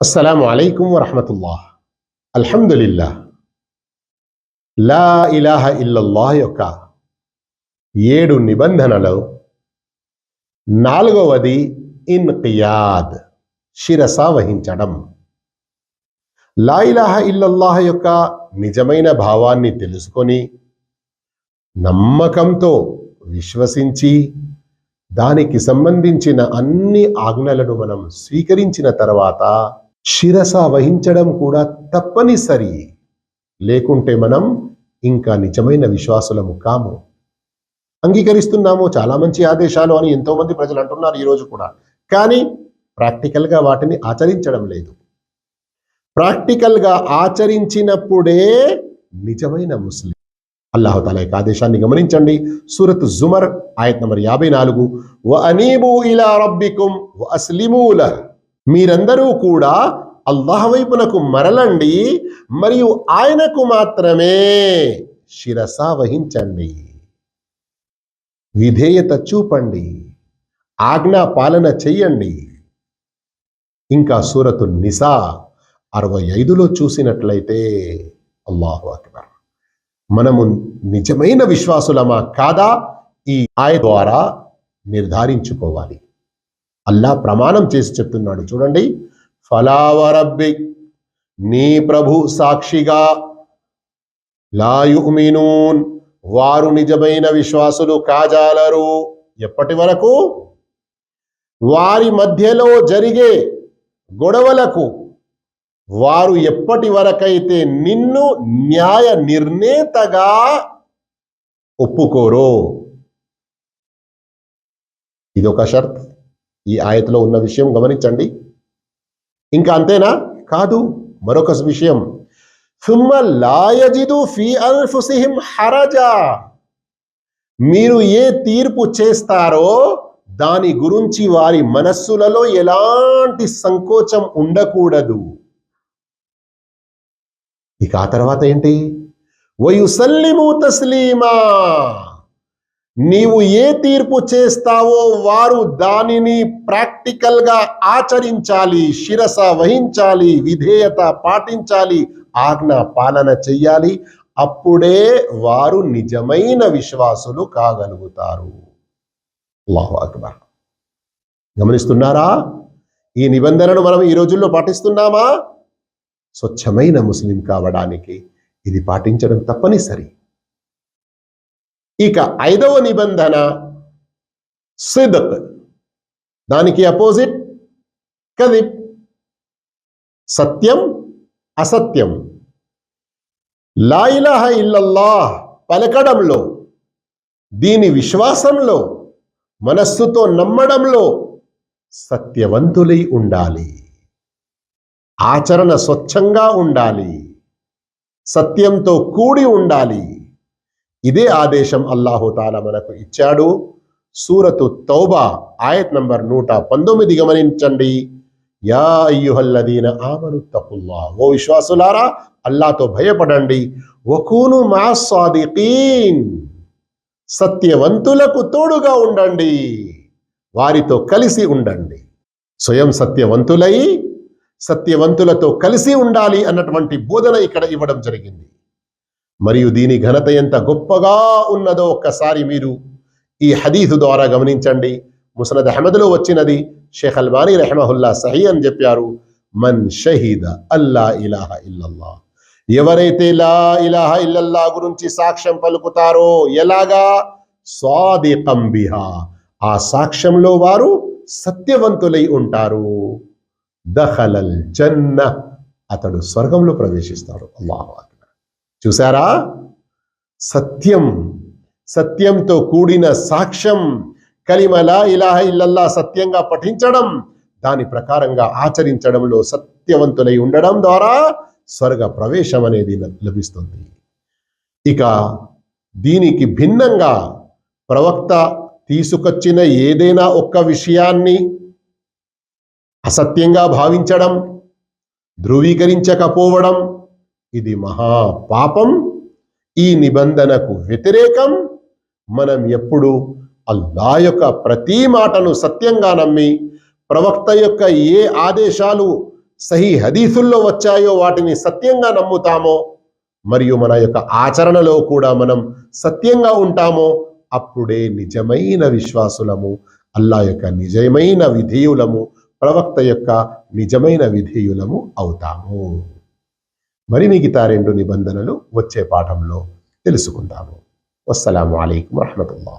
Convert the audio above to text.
అస్సలం అలైకుం వరహమతుల్లా అల్హమ్దులిల్లా లా ఇలాహ ఇల్లల్లాహ్ యొక్క ఏడు నిబంధనలు. నాలుగవది ఇన్కియాద్ శిరస వహించడం. లా ఇలాహ ఇల్లల్లాహ్ యొక్క నిజమైన భావాన్ని తెలుసుకొని నమ్మకంతో విశ్వసించి దానికి సంబంధించిన అన్ని ఆజ్ఞలను మనం స్వీకరించిన తర్వాత శిరస వహించడం కూడా తప్పనిసరి. లేకుంటే మనం ఇంకా నిజమైన విశ్వాసులము కాము. అంగీకరిస్తున్నాము చాలా మంచి ఆదేశాలు అని ఎంతో మంది ప్రజలు అంటున్నారు ఈరోజు కూడా. కానీ ప్రాక్టికల్గా వాటిని ఆచరించడం లేదు. ప్రాక్టికల్గా ఆచరించినప్పుడే నిజమైన ముస్లిం. అల్లాహతాల యొక్క ఆదేశాన్ని గమనించండి. సూరత్ జుమర్ ఆయత్ నంబర్ యాభై నాలుగు. వ అనీబు ఇలా రబ్బికుం వ అస్లిమూల మీరందరూ కూడా అల్లాహ్ వైపునకు మరలండి మరియు ఆయనకు మాత్రమే శిరస వహించండి. విధేయత చూపండి ఆజ్ఞా పాలన చెయ్యండి. ఇంకా సూరతు నిసా అరవై ఐదులో చూసినట్లయితే అల్లాహు అక్బర్. మనము నిజమైన విశ్వాసులమా కాదా? ఈ ఆయ ద్వారా నిర్ధారించుకోవాలి. అల్లా ప్రమాణం చేసి చెప్తున్నాడు. చూడండి. ఫలావరబ్బి నీ ప్రభు సాక్షిగా లాయుమినూన్ వారు నిజమైన విశ్వాసులు కాజాలరు. ఎప్పటి వరకు? వారి మధ్యలో జరిగే గొడవలకు. వారు ఎప్పటి వరకైతే నిన్ను న్యాయ నిర్ణేతగా ఒప్పుకోరో. ఇదొక షర్త్. ఈ ఆయతలో ఉన్న విషయం గమనించండి. ఇంకా అంతేనా? కాదు మరొక విషయం. లాయజిదు ఫీ మీరు ఏ తీర్పు చేస్తారో దాని గురించి వారి మనస్సులలో ఎలాంటి సంకోచం ఉండకూడదు. ఇక ఆ తర్వాత ఏంటి? వయుసల్లిము తస్లీమా. నీవు ఏ తీర్పు చేస్తావో వారు దానిని ప్రాక్టికల్గా ఆచరించాలి శిరస వహించాలి విధేయత పాటించాలి ఆజ్ఞ పాలన చెయ్యాలి. అప్పుడే వారు నిజమైన విశ్వాసులు కాగలుగుతారు. అక్బర్. గమనిస్తున్నారా? ఈ నిబంధనను మనం ఈ రోజుల్లో పాటిస్తున్నామా? స్వచ్ఛమైన ముస్లిం కావడానికి ఇది పాటించడం తప్పనిసరి. ఇక ఐదవ నిబంధన సిదక్. దానికి అపోజిట్ కదిప్ సత్యం అసత్యం. లాయిలహ ఇల్లల్లాహ్ పలకడంలో దీని విశ్వాసంలో మనస్సుతో నమ్మడంలో సత్యవంతులై ఉండాలి. ఆచరణ స్వచ్ఛంగా ఉండాలి. సత్యంతో కూడి ఉండాలి. ఇదే ఆదేశం అల్లాహుతాల మనకు ఇచ్చాడు. సూరతు తౌబా ఆయత్ నంబర్ నూట పంతొమ్మిది గమనించండి. యా అయ్యుహల్లదీన ఆమను తప్పుల్లా ఓ విశ్వాసులారా అల్లాతో భయపడండి. వకూను మా సాదికీన్. సత్యవంతులకు తోడుగా ఉండండి. వారితో కలిసి ఉండండి. స్వయం సత్యవంతులై సత్యవంతులతో కలిసి ఉండాలి అన్నటువంటి బోధన ఇక్కడ ఇవ్వడం జరిగింది. మరియు దీని ఘనత ఎంత గొప్పగా ఉన్నదో ఒక్కసారి మీరు ఈ హదీసు ద్వారా గమనించండి. ముసనద్ అహ్మద్లో వచ్చినది షేఖ్ అల్బానీ రెహమహుల్లా సహీ అని చెప్పారు. మన్ షహీద అల్లా ఇలాహ ఇల్లల్లా. ఎవరైతే లా ఇలాహ ఇల్లల్లా గురించి సాక్ష్యం పలుకుతారో ఎలాగా? స్వాదికం బిహా. ఆ సాక్ష్యంలో వారు సత్యవంతులై ఉంటారు. దహలల్ జన్న అతడు స్వర్గంలో ప్రవేశిస్తాడు. అల్లాహు చూసారా? సత్యం సత్యంతో కూడిన సాక్ష్యం. కలిమలా ఇలాహ ఇల్లల్లా సత్యంగా పఠించడం దాని ప్రకారంగా ఆచరించడంలో సత్యవంతులై ఉండడం ద్వారా స్వర్గ ప్రవేశం అనేది లభిస్తుంది. ఇక దీనికి భిన్నంగా ప్రవక్త తీసుకొచ్చిన ఏదైనా ఒక్క విషయాన్ని అసత్యంగా భావించడం ధృవీకరించకపోవడం ఇది మహా పాపం ఈ నిబంధనకు వ్యతిరేకం. మనం ఎప్పుడు అల్లా యొక్క ప్రతి మాటను సత్యంగా నమ్మి ప్రవక్త యొక్క ఏ ఆదేశాలు సహీ హదీసుల్లో వచ్చాయో వాటిని సత్యంగా నమ్ముతామో మరియు మన యొక్క ఆచరణలో కూడా మనం సత్యంగా ఉంటామో అప్పుడే నిజమైన విశ్వాసులము అల్లా యొక్క నిజమైన విధేయులము ప్రవక్త యొక్క నిజమైన విధేయులము అవుతాము. మరి మిగతా రెండు నిబంధనలు వచ్చే పాఠంలో తెలుసుకుందాము. అస్సలం అలైకుం వరహమతుల్లా